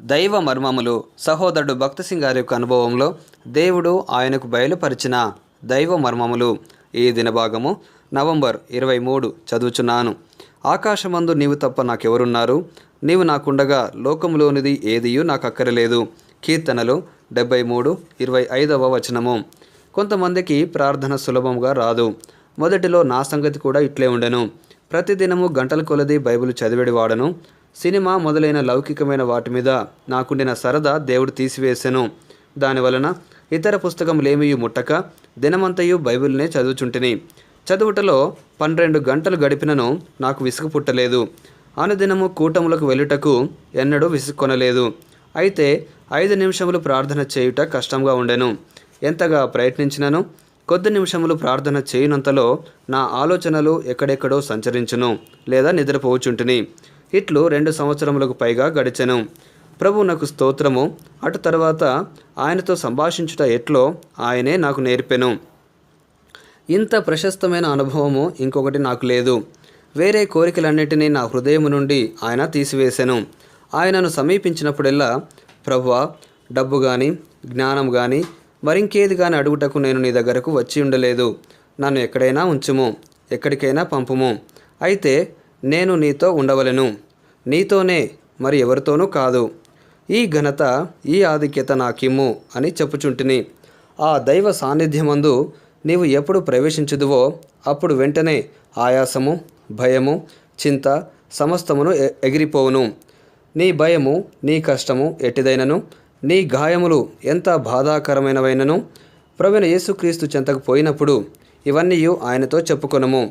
దైవ మర్మములు సహోదరుడు భక్త సింగ్ గారి యొక్క అనుభవంలో దేవుడు ఆయనకు బయలుపరిచిన దైవ మర్మములు. ఈ దినభాగము నవంబర్ ఇరవై మూడు చదువుచున్నాను. ఆకాశమందు నీవు తప్ప నాకెవరున్నారు? నీవు నాకుండగా లోకములోనిది ఏదియూ నాకు అక్కరలేదు కీర్తనలు డెబ్బై మూడు ఇరవై ఐదవ వచనము. కొంతమందికి ప్రార్థన సులభంగా రాదు. మొదటిలో నా సంగతి కూడా ఇట్లే ఉండెను. ప్రతిదినము గంటల కొలది బైబిల్ చదివేడివాడను. సినిమా మొదలైన లౌకికమైన వాటి మీద నాకుండిన సరదా దేవుడు తీసివేసెను దానివలన ఇతర పుస్తకములేమీ ముట్టక దినమంతయు బైబిల్నే చదువుచుంటిని. చదువుటలో పన్నెండు గంటలు గడిపినను నాకు విసుగు పుట్టలేదు. అనుదినము కూటములకు వెళ్ళుటకు ఎన్నడూ విసుక్కొనలేదు. అయితే ఐదు నిమిషములు ప్రార్థన చేయుట కష్టంగా ఉండెను. ఎంతగా ప్రయత్నించినను? కొద్ది నిమిషములు ప్రార్థన చేయనంతలో నా ఆలోచనలు ఎక్కడెక్కడో సంచరించును లేదా నిద్రపోవచుంటిని. ఇట్లు రెండు సంవత్సరములకు పైగా గడిచెను. ప్రభు నాకు స్తోత్రము. అటు తర్వాత ఆయనతో సంభాషించుట ఎట్లో ఆయనే నాకు నేర్పెను. ఇంత ప్రశస్తమైన అనుభవము ఇంకొకటి నాకు లేదు. వేరే కోరికలన్నిటినీ నా హృదయము నుండి ఆయన తీసివేశాను ఆయనను సమీపించినప్పుడెల్లా ప్రభువ డబ్బు కానీ జ్ఞానం కానీ మరింకేది కానీ అడుగుటకు నేను నీ దగ్గరకు వచ్చి ఉండలేదు. నన్ను ఎక్కడైనా ఉంచుము ఎక్కడికైనా పంపుము. అయితే నేను నీతో ఉండవలను. నీతోనే మరి ఎవరితోనూ కాదు. ఈ ఘనత ఈ ఆధిక్యత నాకిమ్ము అని చెప్పుచుంటిని. ఆ దైవ సాన్నిధ్యమందు నీవు ఎప్పుడు ప్రవేశించుదువో అప్పుడు వెంటనే ఆయాసము భయము చింత సమస్తమును ఎగిరిపోవును. నీ భయము నీ కష్టము ఎట్టిదైనను? నీ గాయములు ఎంత బాధాకరమైనవైనను? ప్రవీణ యేసుక్రీస్తు చెంతకు పోయినప్పుడు ఇవన్నీ ఆయనతో చెప్పుకొనము.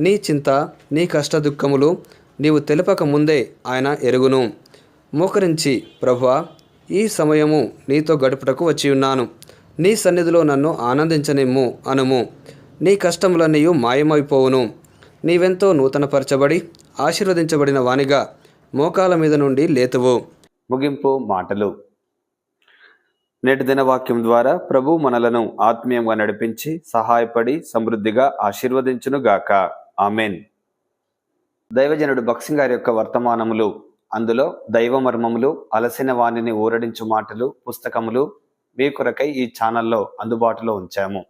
నీ చింత నీ కష్ట దుఃఖములు నీవు తెలుపక ముందే ఆయన ఎరుగును. మోకరించి ప్రభువా ఈ సమయము నీతో గడుపుటకు వచ్చి ఉన్నాను నీ సన్నిధిలో నన్ను ఆనందించనిమ్ము అనుము. నీ కష్టములన్నీయు మాయమైపోవును. నీవెంతో నూతనపరచబడి ఆశీర్వదించబడిన వానిగా మోకాల మీద నుండి లేతువు. ముగింపు మాటలు. నేటి దిన వాక్యం ద్వారా ప్రభు మనలను ఆత్మీయంగా నడిపించి సహాయపడి సమృద్ధిగా ఆశీర్వదించును గాక ఆమెన్. దైవజనుడు బక్సింగ్ గారి యొక్క వర్తమానములు అందులో దైవ మర్మములు అలసిన వాణిని ఊరడించు మాటలు పుస్తకములు మీ కొరకై ఈ ఛానల్లో అందుబాటులో ఉంచాము.